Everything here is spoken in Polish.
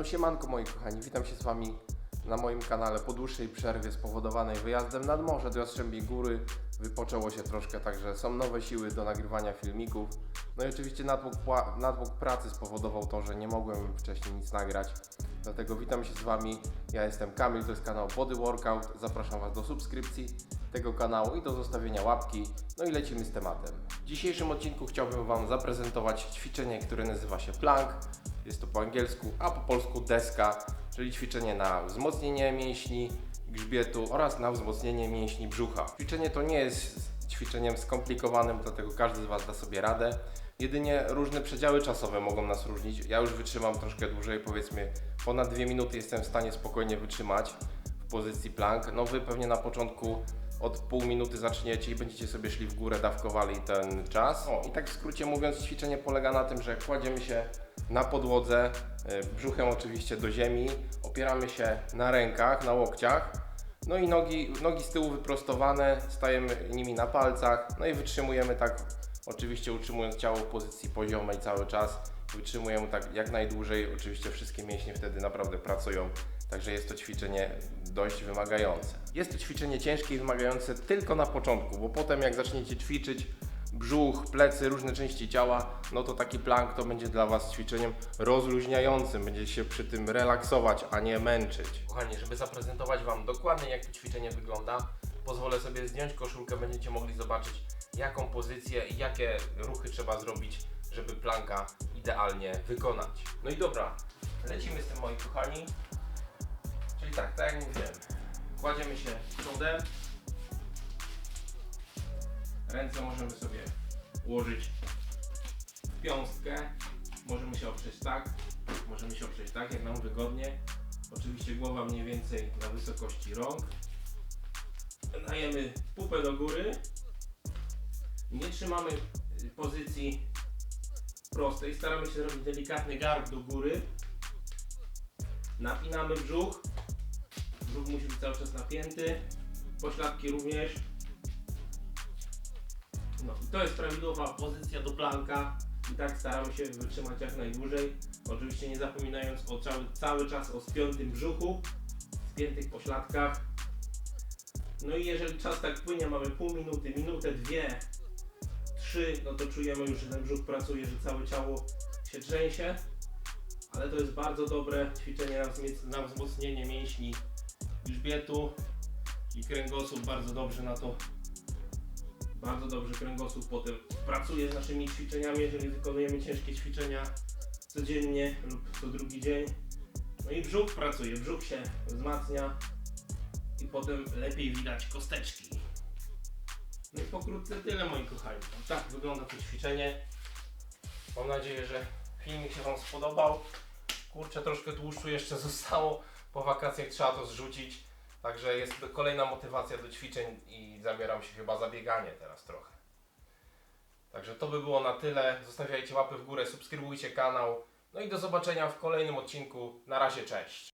No siemanko moi kochani, witam się z Wami na moim kanale po dłuższej przerwie spowodowanej wyjazdem nad morze do Jastrzębiej Góry. Wypoczęło się troszkę, także są nowe siły do nagrywania filmików. No i oczywiście natłok, natłok pracy spowodował to, że nie mogłem wcześniej nic nagrać. Dlatego witam się z Wami, ja jestem Kamil, to jest kanał Body Workout. Zapraszam Was do subskrypcji tego kanału i do zostawienia łapki. No i lecimy z tematem. W dzisiejszym odcinku chciałbym Wam zaprezentować ćwiczenie, które nazywa się plank. Jest to po angielsku, a po polsku deska, czyli ćwiczenie na wzmocnienie mięśni grzbietu oraz na wzmocnienie mięśni brzucha. Ćwiczenie to nie jest ćwiczeniem skomplikowanym, dlatego każdy z Was da sobie radę. Jedynie różne przedziały czasowe mogą nas różnić. Ja już wytrzymam troszkę dłużej, powiedzmy ponad dwie minuty jestem w stanie spokojnie wytrzymać w pozycji plank. No Wy pewnie na początku od pół minuty zaczniecie i będziecie sobie szli w górę, dawkowali ten czas. O, i tak w skrócie mówiąc, ćwiczenie polega na tym, że kładziemy się na podłodze, y, brzuchem oczywiście do ziemi, opieramy się na rękach, na łokciach, no i nogi, nogi z tyłu wyprostowane, stajemy nimi na palcach, no i wytrzymujemy tak, oczywiście utrzymując ciało w pozycji poziomej cały czas, wytrzymujemy tak jak najdłużej, oczywiście wszystkie mięśnie wtedy naprawdę pracują, także jest to ćwiczenie dość wymagające. Jest to ćwiczenie ciężkie i wymagające tylko na początku, bo potem jak zaczniecie ćwiczyć brzuch, plecy, różne części ciała, no to taki plank to będzie dla Was ćwiczeniem rozluźniającym, będziecie się przy tym relaksować, a nie męczyć. Kochani, żeby zaprezentować Wam dokładnie jak to ćwiczenie wygląda, pozwolę sobie zdjąć koszulkę, będziecie mogli zobaczyć jaką pozycję i jakie ruchy trzeba zrobić, żeby planka idealnie wykonać. No i dobra, lecimy z tym moi kochani. Czyli tak, tak jak mówiłem, kładziemy się przodem, Ręce możemy sobie ułożyć w piąstkę. Możemy się oprzeć tak, możemy się oprzeć tak, jak nam wygodnie. Oczywiście głowa mniej więcej na wysokości rąk. Dajemy pupę do góry. Nie trzymamy pozycji prostej. Staramy się zrobić delikatny garb do góry. Napinamy brzuch. Brzuch musi być cały czas napięty. Pośladki również. No i to jest prawidłowa pozycja do planka i tak staramy się wytrzymać jak najdłużej. Oczywiście nie zapominając o cały, cały czas o spiętym brzuchu, spiętych pośladkach. No i jeżeli czas tak płynie, mamy pół minuty, minutę, dwie, trzy, no to czujemy już, że ten brzuch pracuje, że całe ciało się trzęsie. Ale to jest bardzo dobre ćwiczenie na wzmocnienie mięśni grzbietu i kręgosłup bardzo dobrze na to bardzo dobrze kręgosłup potem pracuje z naszymi ćwiczeniami, jeżeli wykonujemy ciężkie ćwiczenia codziennie lub co drugi dzień. No i brzuch pracuje, brzuch się wzmacnia i potem lepiej widać kosteczki. No i pokrótce tyle moi kochani. Tak wygląda to ćwiczenie. Mam nadzieję, że filmik się Wam spodobał. Kurczę, troszkę tłuszczu jeszcze zostało. Po wakacjach trzeba to zrzucić. Także jest to kolejna motywacja do ćwiczeń i zabieram się chyba za bieganie teraz trochę. Także to by było na tyle. Zostawiajcie łapy w górę, subskrybujcie kanał. No i do zobaczenia w kolejnym odcinku. Na razie, cześć.